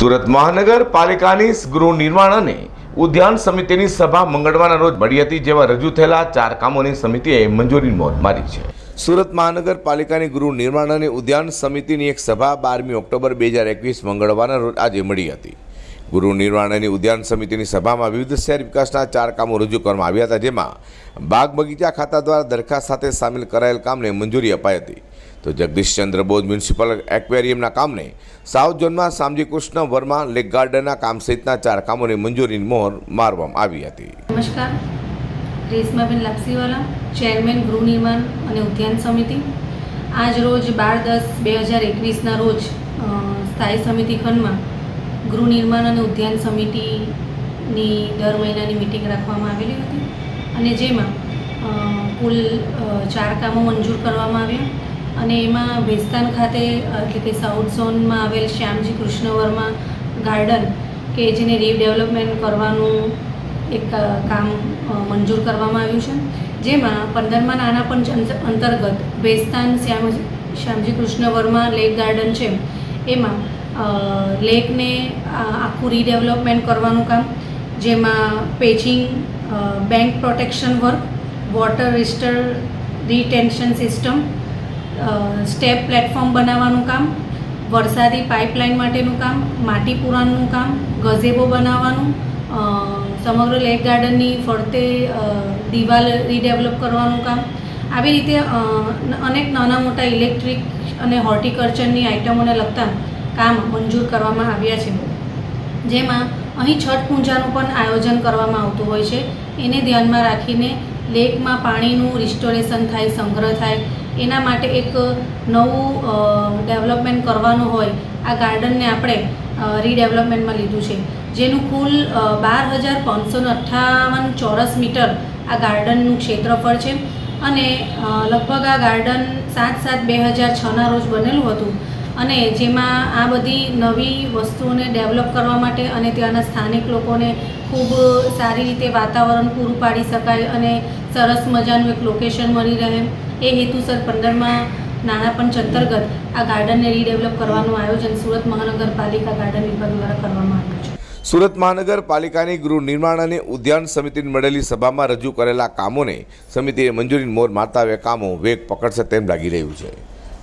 સુરત મહાનગરપાલિકાની ગૃહ નિર્માણ અને ઉદ્યાન સમિતિની સભા મંગળવારના રોજ મળી હતી, જેમાં રજૂ થયેલા ચાર કામોની સમિતિએ મંજૂરી મોત મારી છે. સુરત મહાનગરપાલિકાની ગૃહ નિર્માણ અને ઉદ્યાન સમિતિની એક સભા બારમી ઓક્ટોબર બે હજાર એકવીસ મંગળવારના રોજ આજે મળી હતી. ગૃહ નિર્વાણની ઉદ્યાન સમિતિની સભામાં વિવિધ શહેર વિકાસના ચાર કામો રજૂ કરવામાં આવ્યા હતા, જેમાં બાગ બગીચા ખાતા દ્વારા દરખાસ્ત સાથે સામેલ કરાયેલ કામને મંજૂરી અપાઈ હતી. તો જગદીશચંદ્ર બોઝ મ્યુનિસિપલ એક્વેરિયમના કામને સાઉથ ઝોનમાં શામજી કૃષ્ણ વર્મા લેક ગાર્ડનના કામ સહિતના ચાર કામોને મંજૂરીની મોહર મારવામાં આવી હતી. નમસ્કાર. રેશમાબેન લાપસીવાલા, ચેરમેન ગૃહ નિર્માણ અને ઉદ્યાન સમિતિ. આજ રોજ બાર દસ બે હજાર એકવીસના રોજ સ્થાયી સમિતિ ખંડમાં ગૃહ નિર્માણ અને ઉદ્યાન સમિતિની દર મહિનાની મિટિંગ રાખવામાં આવેલી હતી. અને જેમાં કુલ ચાર કામો મંજૂર કરવામાં આવ્યા. અને એમાં ભેસ્તાન ખાતે એટલે કે સાઉથ ઝોનમાં આવેલ શ્યામજી કૃષ્ણ વર્મા ગાર્ડન, કે જેને રીડેવલપમેન્ટ કરવાનું એક કામ મંજૂર કરવામાં આવ્યું છે. જેમાં પંદરમાં નાના પંચ અંતર્ગત ભેસ્તાન શ્યામ શ્યામજી કૃષ્ણ વર્મા લેક ગાર્ડન છે. એમાં લેકને આખું રીડેવલપમેન્ટ કરવાનું કામ, જેમાં pitching bank protection work water રિસ્ટર retention system step platform બનાવવાનું કામ, વરસાદી પાઇપલાઇન માટેનું કામ, માટી પુરાણનું કામ, ગઝેબો બનાવવાનું સમગ્ર લેક ગાર્ડનની ફરતે દિવાલ રીડેવલપ કરવાનું કામ. આવી રીતે અનેક નાના મોટા ઇલેક્ટ્રિક અને હોર્ટિકલ્ચરની આઇટમોને લગતા કામ મંજૂર કરવામાં આવ્યા છે. જેમાં અહીં છઠ પૂજાનું પણ આયોજન કરવામાં આવતું હોય છે. એને ધ્યાનમાં રાખીને લેકમાં પાણીનું રિસ્ટોરેશન થાય, સંગ્રહ થાય. એના માટે એક નવું ડેવલપમેન્ટ કરવાનું હોય, આ ગાર્ડનને આપણે રીડેવલપમેન્ટમાં લીધું છે. જેનું કુલ બાર હજાર પાંચસો અઠ્ઠાવન ચોરસ મીટર આ ગાર્ડનનું ક્ષેત્રફળ છે. અને લગભગ આ ગાર્ડન સાત સાત બે હજાર છના રોજ બનેલું હતું. અને જેમાં આ બધી નવી વસ્તુઓને ડેવલપ કરવા માટે અને ત્યાંના સ્થાનિક લોકોને ખૂબ સારી રીતે વાતાવરણ પૂરું પાડી શકાય અને સરસ મજાનું એક લોકેશન મળી રહે. એ હેતુસર પંદરમાં નાણાં પંચ અંતર્ગત આ ગાર્ડનને રીડેવલપ કરવાનું આયોજન સુરત મહાનગરપાલિકા ગાર્ડન વિભાગ દ્વારા કરવામાં આવ્યું છે. સુરત મહાનગરપાલિકાની ગૃહ નિર્માણ અને ઉદ્યાન સમિતિની મળેલી સભામાં રજૂ કરેલા કામોને સમિતિએ મંજૂરી મોર મારતા હવે કામો વેગ પકડશે તેમ લાગી રહ્યું છે.